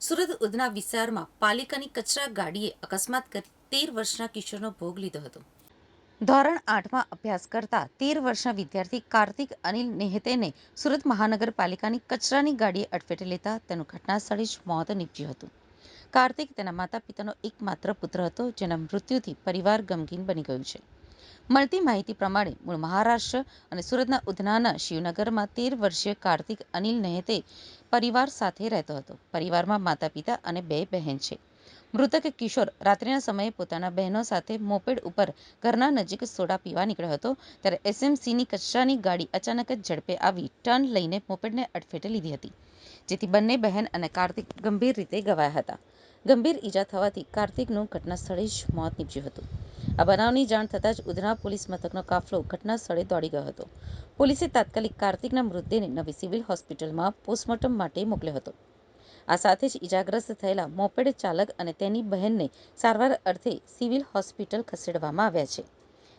સુરત ઉધના વિસ્તારમાં પાલિકાની કચરા ગાડીએ અકસ્માત કરી તેર વર્ષના કિશોરનો ભોગ લીધો હતો. ધોરણ આઠમાં અભ્યાસ કરતા તેર વર્ષના વિદ્યાર્થી કાર્તિક અનિલ નેહતેને સુરત મહાનગરપાલિકાની કચરાની ગાડીએ અડફેટે લેતા તેનું ઘટના સ્થળે જ મોત નીપજ્યું હતું. કાર્તિક તેના માતા પિતાનો એકમાત્ર પુત્ર હતો, જેના મૃત્યુથી પરિવાર ગમગીન બની ગયું છે. મળતી માહિતી પ્રમાણે મૂળ મહારાષ્ટ્ર અને સુરતના ઉધનાના શિવનગરમાં તેર વર્ષીય કાર્તિક અનિલ નહેતે પરિવાર સાથે રહેતો હતો. પરિવારમાં માતા પિતા અને બે બહેન છે. મૃતક કિશોર રાત્રિના સમયે પોતાના બહેનો સાથે મોપેડ ઉપર ઘરના નજીક સોડા પીવા નીકળ્યો હતો, ત્યારે એસએમસીની કચરાની ગાડી અચાનક જ ઝડપે આવી ટર્ન લઈને મોપેડને અડફેટે લીધી હતી, જેથી બંને બહેન અને કાર્તિક ગંભીર રીતે ઘવાયા હતા. ગંભીર ઈજા થવાથી કાર્તિકનું ઘટના સ્થળે જ મોત નીપજ્યું હતું. આ બનાવની જાણ થતાં જ ઉધના પોલીસ મથકનો કાફલો ઘટના સ્થળે દોડી ગયો હતો. પોલીસે તાત્કાલિક કાર્તિકના મૃતદેહને નવી સિવિલ હોસ્પિટલમાં પોસ્ટમોર્ટમ માટે મોકલ્યો હતો. આ સાથે જ ઈજાગ્રસ્ત થયેલા મોપેડ ચાલક અને તેની બહેનને સારવાર અર્થે સિવિલ હોસ્પિટલ ખસેડવામાં આવ્યા છે.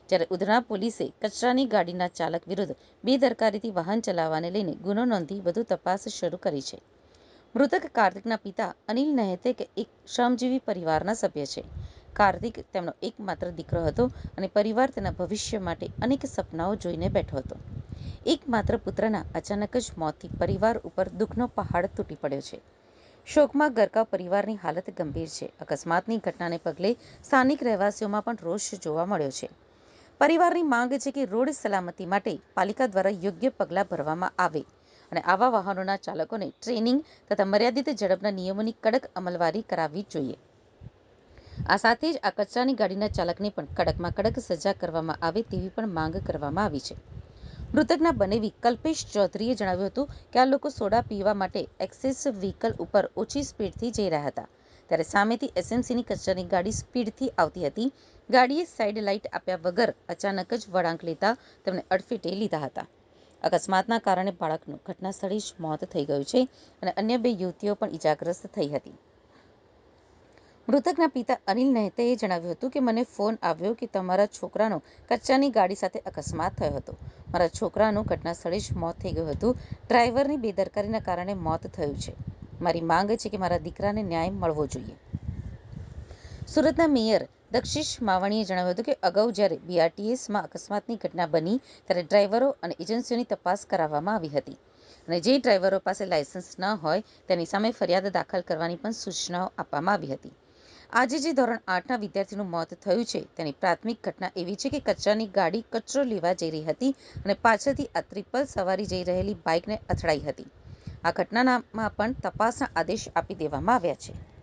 જ્યારે ઉધના પોલીસે કચરાની ગાડીના ચાલક વિરુદ્ધ બેદરકારીથી વાહન ચલાવવાને લઈને ગુનો નોંધી વધુ તપાસ શરૂ કરી છે. મૃતક કાર્તિકના પિતા અનિલ નહેતે કે એક શ્રમજીવી પરિવારના સભ્ય છે. કાર્તિક તેમનો એકમાત્ર દીકરો હતો અને પરિવાર તેના ભવિષ્ય માટે અનેક સપનાઓ જોઈને બેઠો હતો. એકમાત્ર પુત્રના અચાનક જ મોતથી પરિવાર ઉપર દુઃખનો પહાડ તૂટી પડ્યો છે. શોકમાં ગરકાવ પરિવારની હાલત ગંભીર છે. અકસ્માતની ઘટનાને પગલે સ્થાનિક રહેવાસીઓમાં પણ રોષ જોવા મળ્યો છે. પરિવારની માંગ છે કે રોડ સલામતી માટે પાલિકા દ્વારા યોગ્ય પગલાં ભરવામાં આવે. અને આવા વાહનોના ચાલકોને ટ્રેનિંગ તથા મર્યાદિત ઝડપના નિયમોની કડક અમલવારી કરાવવી જોઈએ. આ સાથે જ આ કચરાની ગાડીના ચાલકને પણ કડકમાં કડક સજા કરવામાં આવે તેવી પણ માંગ કરવામાં આવી છે. મૃતકના બનેવી કલ્પેશ ચૌધરીએ જણાવ્યું હતું કે આ લોકો સોડા પીવા માટે એક્સેસ વ્હીકલ ઉપર ઓછી સ્પીડથી જઈ રહ્યા હતા. ત્યારે સામેથી એસએમસીની કચરાની ગાડી સ્પીડથી આવતી હતી. ગાડીએ સાઇડ લાઇટ આપ્યા વગર અચાનક જ વળાંક લેતા તેમને અડફેટે લીધા હતા. અકસ્માતના કારણે બાળકનું ઘટના સ્થળે જ મોત થઈ ગયું છે અને અન્ય બે યુવતીઓ પણ ઈજાગ્રસ્ત થઈ હતી. મૃતકના પિતા અનિલ નહેતેએ જણાવ્યું હતું કે, મને ફોન આવ્યો કે તમારા છોકરાનો કચ્ચાની ગાડી સાથે અકસ્માત થયો હતો. મારા છોકરાનું ઘટના સ્થળે જ મોત થઈ ગયું હતું. ડ્રાઈવરની બેદરકારીના કારણે મોત થયું છે. મારી માંગ છે કે મારા દીકરાને ન્યાય મળવો જોઈએ. સુરતના મેયર દક્ષિશ માવાણીએ જણાવ્યું હતું કે અગાઉ જ્યારે બીઆરટીએસમાં અકસ્માતની ઘટના બની, ત્યારે ડ્રાઈવરો અને એજન્સીઓની તપાસ કરાવવામાં આવી હતી. અને જે ડ્રાઈવરો પાસે લાયસન્સ ન હોય, તેની સામે ફરિયાદ દાખલ કરવાની પણ સૂચનાઓ આપવામાં આવી હતી. આજે જે ધોરણ આઠના વિદ્યાર્થીનું મોત થયું છે, તેની પ્રાથમિક ઘટના એવી છે કે કચરાની ગાડી કચરો લેવા જઈ રહી હતી અને પાછળથી આ ત્રિપલ સવારી જઈ રહેલી બાઇકને અથડાઈ હતી. આ ઘટનામાં પણ તપાસના આદેશ આપી દેવામાં આવ્યા છે.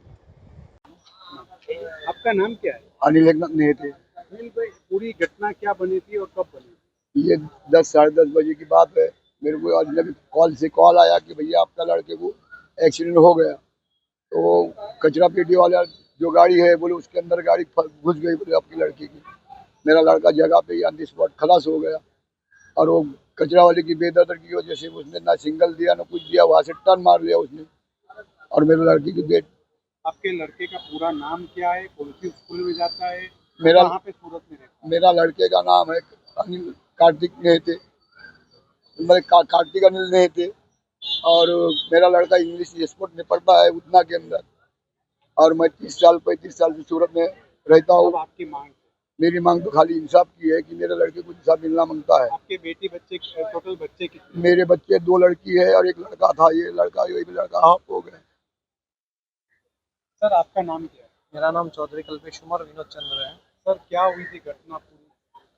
आपका नाम क्या है? अनिल एकनाथ नहीं थे अनिल भाई पूरी घटना क्या बनी थी और कब बनी? ये दस साढ़े दस बजे की बात है। मेरे को आज जब कॉल से कॉल आया कि भैया आपका लड़के को एक्सीडेंट हो गया तो कचरा पेटी वाला जो गाड़ी है बोले उसके अंदर गाड़ी घुस गई बोले आपकी लड़की की। मेरा लड़का जगह पे ऑन दी स्पॉट खलास हो गया और वो कचरा वाले की बेदर्दी की वजह से उसने ना सिंगल दिया ना कुछ दिया वहाँ से टर्न मार लिया उसने। और मेरे लड़की की डेट आपके लड़के का पूरा नाम क्या है? कौन सी स्कूल में जाता है? मेरा कहाँ पे सूरत में रहता मेरा लड़के का नाम है अनिल कार्तिक नेहते। मेरे का, कार्तिक अनिल नेहते। और मेरा लड़का इंग्लिश स्पोर्ट में पढ़ता है उतना के अंदर। और मैं तीस साल पैंतीस साल से सूरत में रहता हूँ। आपकी मांग मेरी मांग तो खाली इंसाफ की है कि मेरे लड़के को इंसाफ मिलना माँगता है। आपके बेटी बच्चे टोटल बच्चे कितने मेरे बच्चे दो लड़की है और एक लड़का था ये। लड़का ये लड़का हाफ़ हो गया सर आपका नाम क्या है? मेरा नाम चौधरी कल्पेश कुमार विनोद चंद्र है। सर क्या हुई थी घटना पूरी?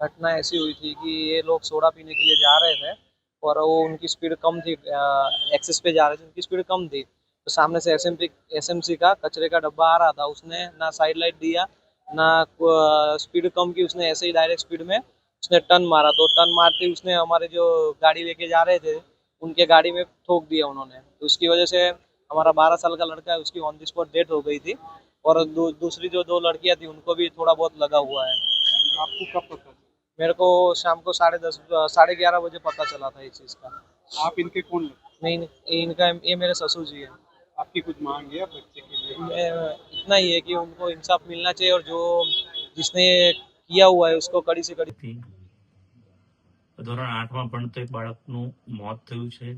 घटना ऐसी हुई थी कि ये लोग सोडा पीने के लिए जा रहे थे और वो उनकी स्पीड कम थी एक्सेस पे जा रहे थे उनकी स्पीड कम थी। तो सामने से एस एम का कचरे का डब्बा आ रहा था उसने ना साइड लाइट दिया ना स्पीड कम की उसने ऐसे ही डायरेक्ट स्पीड में उसने टर्न मारा। तो टर्न मारते उसने हमारे जो गाड़ी लेके जा रहे थे उनके गाड़ी में ठोक दिया उन्होंने। तो उसकी वजह से हमारा बारह साल का लड़का है उसकी ऑन द स्पॉट डेथ हो गई थी और दू, दूसरी जो दो लड़कियां थी उनको भी थोड़ा बहुत लगा हुआ है आपको कब पता चला? मेरे को शाम को साढ़े दस साढ़े ग्यारह बजे पता चला था इस चीज़ का आप इनके कौन लगते नहीं नहीं, इनका ये मेरे ससुर जी है आपकी कुछ मांग है बच्चे के लिए मैं इतना ही है कि उनको इंसाफ मिलना चाहिए और जो जिसने ये किया हुआ है उसको कड़ी से कड़ी હતી ધોરણ આઠમાં ભણતો એક બાળકનું મોત થયું છે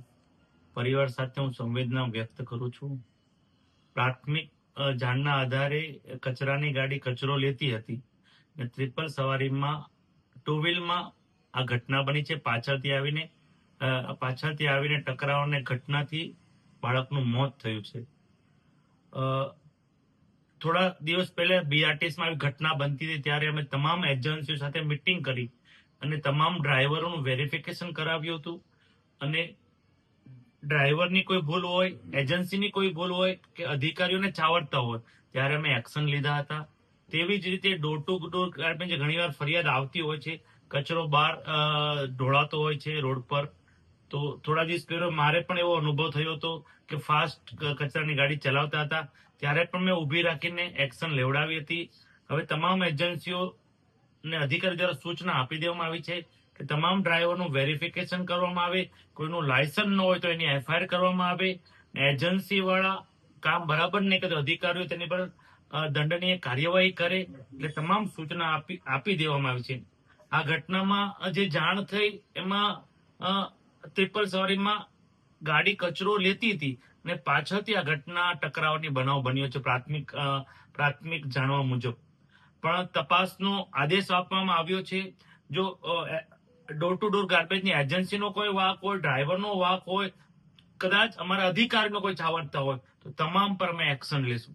પરિવાર સાથે હું સંવેદના વ્યક્ત કરું છું. પ્રાથમિક જાણના આધારે કચરાની ગાડી કચરો લેતી હતી ને ટ્રિપલ સવારીમાં, ટુ વ્હીલમાં આ ઘટના બની છે. પાછળથી આવીને પાછળથી આવીને ટકરાવને ઘટનાથી બાળકનું મોત થયું છે. થોડા દિવસ પહેલા બીઆરટીએસમાં આવી ઘટના બનતી હતી. ત્યારે અમે તમામ એજન્સીઓ સાથે મિટિંગ કરી અને તમામ ડ્રાઈવરોનું વેરિફિકેશન કરાવ્યું હતું અને ડ્રાઈવરની કોઈ ભૂલ હોય, એજન્સીની કોઈ ભૂલ હોય કે અધિકારીઓને ચાવડતા હોય, ત્યારે અમે એક્શન લીધા હતા. તેવી જ રીતે ડોર ટુ ડોર ગાર્બેજ ઘણી વાર ફરિયાદ આવતી હોય છે, કચરો બહાર ઢોળાતો હોય છે રોડ પર, તો થોડા દિવસ પહેલો મારે પણ એવો અનુભવ થયો હતો કે ફાસ્ટ કચરાની ગાડી ચલાવતા હતા, ત્યારે પણ મેં ઊભી રાખીને એક્શન લેવડાવી હતી. હવે તમામ એજન્સીઓ ને અધિકારી દ્વારા સૂચના આપી દેવામાં આવી છે. કે તમામ ડ્રાઈવરનું વેરિફિકેશન કરવામાં આવે કોઈનું લાયસન્સ ન હોય તો એની એફઆઈઆર કરવામાં આવે. એજન્સી વાળા કામ બરાબર નહીં કરે અધિકારીઓ તેની પર દંડનીય કાર્યવાહી કરે એટલે તમામ સૂચના આપી દેવામાં આવી છે. આ ઘટનામાં જે જાણ થઈ એમાં અ, ટ્રિપલ સવારીમાં ગાડી કચરો લેતી હતી અને પાછળથી આ ઘટના ટકરાવની બનાવ બન્યો છે પ્રાથમિક પ્રાથમિક જાણવા મુજબ. પણ તપાસનો આદેશ આપવામાં આવ્યો છે. જો ડોર ટુ ડોર ગાર્બેજની એજન્સીનો કોઈ વાક હોય ડ્રાઈવરનો વાક હોય, કદાચ અમારા અધિકારીનો કોઈ છાવરતા હોય, તો તમામ પર અમે એક્શન લેશું